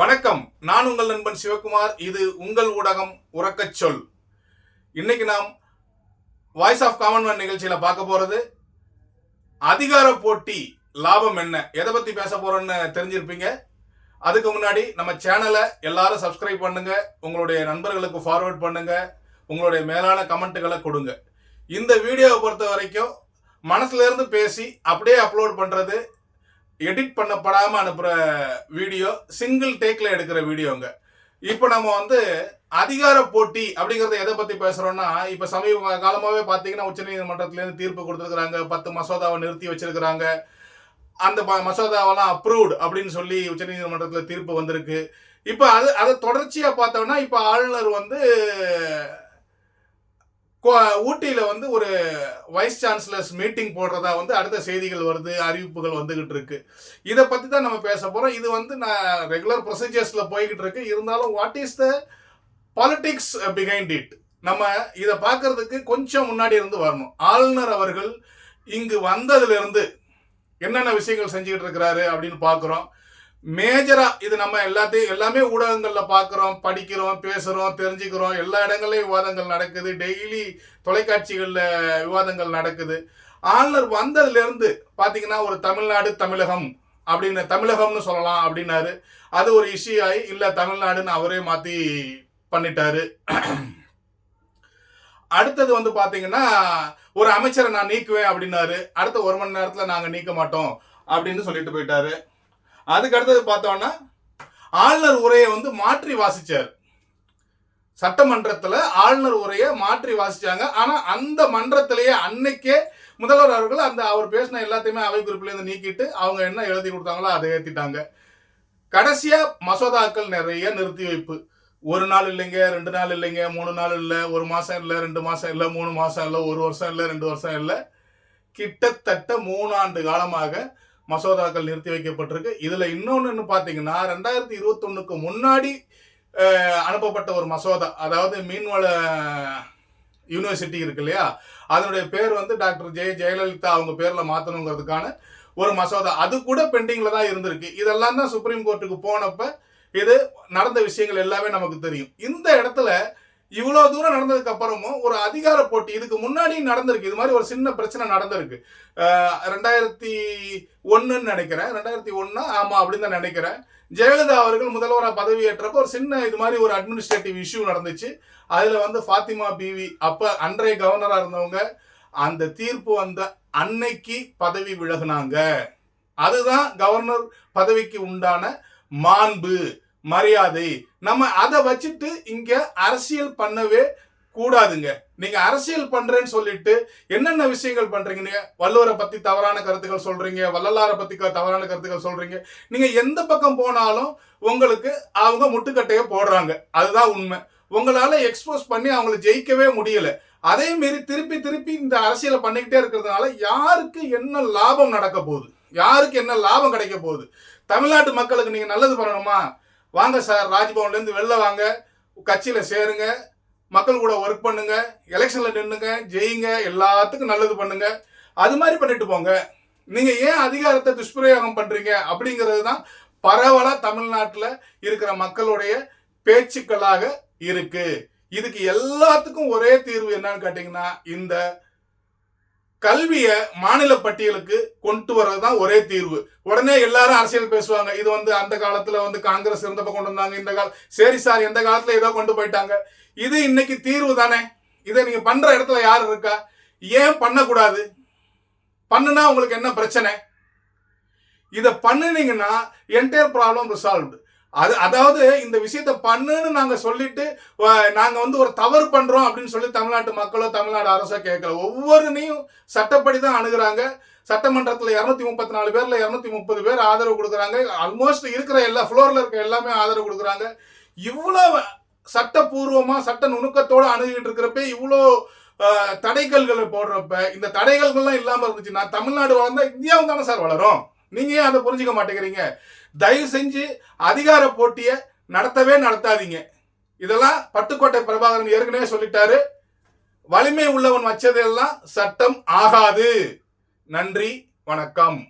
வணக்கம். நான் உங்கள் நண்பன் சிவகுமார். இது உங்கள் ஊடகம் உறக்கச் சொல். இன்னைக்கு நாம் வாய்ஸ் ஆஃப் காமன்வெல்த் நிகழ்ச்சியில் பார்க்க போறது அதிகார போட்டி லாபம் என்ன? எதை பத்தி பேச போகிறோன்னு தெரிஞ்சிருப்பீங்க. அதுக்கு முன்னாடி நம்ம சேனலை எல்லாரும் சப்ஸ்கிரைப் பண்ணுங்க. உங்களுடைய நண்பர்களுக்கு ஃபார்வர்ட் பண்ணுங்க. உங்களுடைய மேலான கமெண்ட்டுகளை கொடுங்க. இந்த வீடியோவை பொறுத்த வரைக்கும் மனசுலேருந்து பேசி அப்படியே அப்லோட் பண்ணுறது எடிட் பண்ணப்படாமல் அனுப்புகிற வீடியோ சிங்கிள் டேக்கில் எடுக்கிற வீடியோங்க. இப்போ நம்ம வந்து அதிகார போட்டி அப்படிங்கிறத எதை பற்றி பேசுகிறோன்னா இப்போ சமீப காலமாகவே பார்த்தீங்கன்னா உச்சநீதிமன்றத்துலேருந்து தீர்ப்பு கொடுத்துருக்காங்க பத்து மசோதாவை நிறுத்தி வச்சிருக்கிறாங்க. அந்த ப- மசோதாவெல்லாம் அப்ரூவ்ட் அப்படின்னு சொல்லி உச்சநீதிமன்றத்தில் தீர்ப்பு வந்திருக்கு. இப்போ அது அதை தொடர்ச்சியாக பார்த்தோம்னா இப்போ ஆளுநர் வந்து ஊட்டியில் வந்து ஒரு வைஸ் சான்சலர்ஸ் மீட்டிங் போடுறதா வந்து அடுத்த செய்திகள் வருது அறிவிப்புகள் வந்துகிட்டு இருக்கு. இதை பற்றி தான் நம்ம பேச போகிறோம் இது வந்து நான் ரெகுலர் ப்ரொசீஜர்ஸில் போய்கிட்டு இருக்கு. இருந்தாலும் what is the politics behind it நம்ம இதை பார்க்கறதுக்கு கொஞ்சம் முன்னாடி இருந்து வரணும். ஆளுநர் அவர்கள் இங்கு வந்ததுலேருந்து என்னென்ன விஷயங்கள் செஞ்சுக்கிட்டு இருக்கிறாரு அப்படின்னு பார்க்குறோம். மேஜரா இது நம்ம எல்லாத்தையும் எல்லாமே ஊடகங்கள்ல பார்க்குறோம் படிக்கிறோம் பேசுறோம் தெரிஞ்சுக்கிறோம். எல்லா இடங்கள்லயும் விவாதங்கள் நடக்குது. டெய்லி தொலைக்காட்சிகள்ல விவாதங்கள் நடக்குது. ஆளுநர் வந்ததுல இருந்து பாத்தீங்கன்னா ஒரு தமிழ்நாடு தமிழகம் அப்படின்னு தமிழகம்னு சொல்லலாம் அப்படின்னாரு. அது ஒரு இஷ்யூ ஆகி இல்ல தமிழ்நாடுன்னு அவரே மாத்தி பண்ணிட்டாரு. அடுத்தது வந்து பாத்தீங்கன்னா ஒரு அமைச்சரை நான் நீக்குவேன் அப்படின்னாரு. அடுத்த ஒரு மணி நேரத்துல நாங்க நீக்க மாட்டோம் அப்படின்னு சொல்லிட்டு போயிட்டாரு. அதுக்கு அடுத்தது பார்த்தோம்னா ஆளுநர் உரையை வந்து மாற்றி வாசித்தார் சட்டமன்றத்தில் ஆளுநர் உரையை மாற்றி வாசித்தாங்க ஆனால் அந்த மன்றத்திலேயே அன்னைக்கே முதல்வர் அவர்கள் அந்த அவர் பேசின எல்லாத்தையுமே அவை குறிப்பிலேருந்து நீக்கிட்டு அவங்க என்ன எழுதி கொடுத்தாங்களோ அதை ஏற்றிட்டாங்க கடைசியாக மசோதாக்கள் நிறைய நிறுத்தி வைப்பு. ஒரு நாள் இல்லைங்க ரெண்டு நாள் இல்லைங்க மூணு நாள் இல்லை ஒரு மாதம் இல்லை ரெண்டு மாதம் இல்லை மூணு மாதம் இல்லை ஒரு வருஷம் இல்லை ரெண்டு வருஷம் இல்லை. கிட்டத்தட்ட மூணாண்டு காலமாக மசோதாக்கள் நிறுத்தி வைக்கப்பட்டிருக்கு. இதில் இன்னொன்று பார்த்தீங்கன்னா ரெண்டாயிரத்தி இருபத்தொன்னுக்கு முன்னாடி அனுப்பப்பட்ட ஒரு மசோதா அதாவது மீன்வள யூனிவர்சிட்டி இருக்கு இல்லையா? அதனுடைய பேர் வந்து டாக்டர் ஜெய ஜெயலலிதா அவங்க பேரில் மாற்றணுங்கிறதுக்கான ஒரு மசோதா. அது கூட பெண்டிங்கில் தான் இருந்திருக்கு. இதெல்லாம் தான் சுப்ரீம் கோர்ட்டுக்கு போனப்போ இது நடந்த விஷயங்கள் எல்லாமே நமக்கு தெரியும். இந்த இடத்துல இவ்வளோ தூரம் நடந்ததுக்கு அப்புறமும் ஒரு அதிகார போட்டி இதுக்கு முன்னாடி நடந்திருக்கு. இது மாதிரி ஒரு சின்ன பிரச்சனை நடந்திருக்கு. ரெண்டாயிரத்தி ஒன்றுன்னு நினைக்கிறேன். ரெண்டாயிரத்தி ஒன்று ஆமாம் அப்படின்னு தான் நினைக்கிறேன். ஜெயலலிதா அவர்கள் முதல்வராக பதவியேற்றப்ப ஒரு சின்ன இது மாதிரி ஒரு அட்மினிஸ்ட்ரேட்டிவ் இஷ்யூ நடந்துச்சு. அதில் வந்து ஃபாத்திமா பிவி அப்போ அன்றைய கவர்னராக இருந்தவங்க அந்த தீர்ப்பு வந்த அன்னைக்கு பதவி விலகுனாங்க. அதுதான் கவர்னர் பதவிக்கு உண்டான மாண்பு. மரியாதை. நம்ம அதை வச்சுட்டு இங்க அரசியல் பண்ணவே கூடாதுங்க. நீங்க அரசியல் பண்றேன்னு சொல்லிட்டு என்னென்ன விஷயங்கள் பண்றீங்க? நீங்க வள்ளுவரை பத்தி தவறான கருத்துக்கள் சொல்றீங்க வள்ளலாரை பத்தி க- தவறான கருத்துக்கள் சொல்றீங்க. நீங்க எந்த பக்கம் போனாலும் உங்களுக்கு அவங்க முட்டுக்கட்டையை போடுறாங்க. அதுதான் உண்மை. உங்களால எக்ஸ்போஸ் பண்ணி அவங்கள ஜெயிக்கவே முடியல. அதே மாரி திருப்பி திருப்பி இந்த அரசியலை பண்ணிக்கிட்டே இருக்கிறதுனால யாருக்கு என்ன லாபம் நடக்க போகுது? யாருக்கு என்ன லாபம் கிடைக்க போகுது? தமிழ்நாட்டு மக்களுக்கு நீங்க நல்லது பண்ணணுமா? வாங்க சார் ராஜ்பவன்லேருந்து வெளில வாங்க. கட்சியில் சேருங்க. மக்கள் கூட ஒர்க் பண்ணுங்க. எலெக்ஷனில் நின்னுங்க ஜெயிங்க எல்லாத்துக்கும் நல்லது பண்ணுங்க. அது மாதிரி பண்ணிட்டு போங்க. நீங்கள் ஏன் அதிகாரத்தை துஷ்பிரயோகம் பண்ணுறீங்க அப்படிங்கிறது தான் பரவலாக தமிழ்நாட்டில் இருக்கிற மக்களுடைய பேச்சுக்களாக இருக்கு. இதுக்கு எல்லாத்துக்கும் ஒரே தீர்வு என்னன்னு கேட்டிங்கன்னா இந்த கல்வியை மாநில பட்டியலுக்கு கொண்டு வர்றது தான் ஒரே தீர்வு. உடனே எல்லாரும் அரசியல் பேசுவாங்க. இது வந்து அந்த காலத்துல வந்து காங்கிரஸ் இருந்தப்ப கொண்டு வந்தாங்க. இந்த கால சரி சார் எந்த காலத்துல ஏதோ கொண்டு போயிட்டாங்க. இது இன்னைக்கு தீர்வு தானே. இதை நீங்க பண்ற இடத்துல யார் இருக்கா? ஏன் பண்ணக்கூடாது? பண்ணுனா உங்களுக்கு என்ன பிரச்சனை? இதை பண்ணுனீங்கன்னா என்டையர் ப்ராப்ளம் ரிசால்வ்டு அது அதாவது இந்த விஷயத்த பண்ணுன்னு நாங்க சொல்லிட்டு நாங்க வந்து ஒரு தவறு பண்றோம் அப்படின்னு சொல்லி தமிழ்நாட்டு மக்களோ தமிழ்நாடு அரசோ கேட்கல. ஒவ்வொருனையும் சட்டப்படி தான் அணுகுறாங்க. சட்டமன்றத்தில் இரநூத்தி முப்பத்தி நாலு பேர்ல இரநூத்தி முப்பது பேர் ஆதரவு கொடுக்குறாங்க. ஆல்மோஸ்ட் இருக்கிற எல்லா ஃப்ளோர்ல இருக்க எல்லாமே ஆதரவு கொடுக்குறாங்க. இவ்வளோ சட்டப்பூர்வமா சட்ட நுணுக்கத்தோடு அணுகிட்டு இருக்கிறப்ப இவ்வளோ தடைகள்களை போடுறப்ப இந்த தடைகள்லாம் இல்லாமல் இருந்துச்சுன்னா தமிழ்நாடு வளர்ந்தா இந்தியாவும் தானே சார் வளரும்? நீங்க ஏன் அதை புரிஞ்சுக்க மாட்டேங்கிறீங்க? தயவு செஞ்சு அதிகார போட்டியை நடத்தவே நடத்தாதீங்க. இதெல்லாம் பட்டுக்கோட்டை பிரபாகரன் ஏற்கனவே சொல்லிட்டாரு. வலிமை உள்ளவன் வச்சதெல்லாம் சட்டம் ஆகாது. நன்றி வணக்கம்.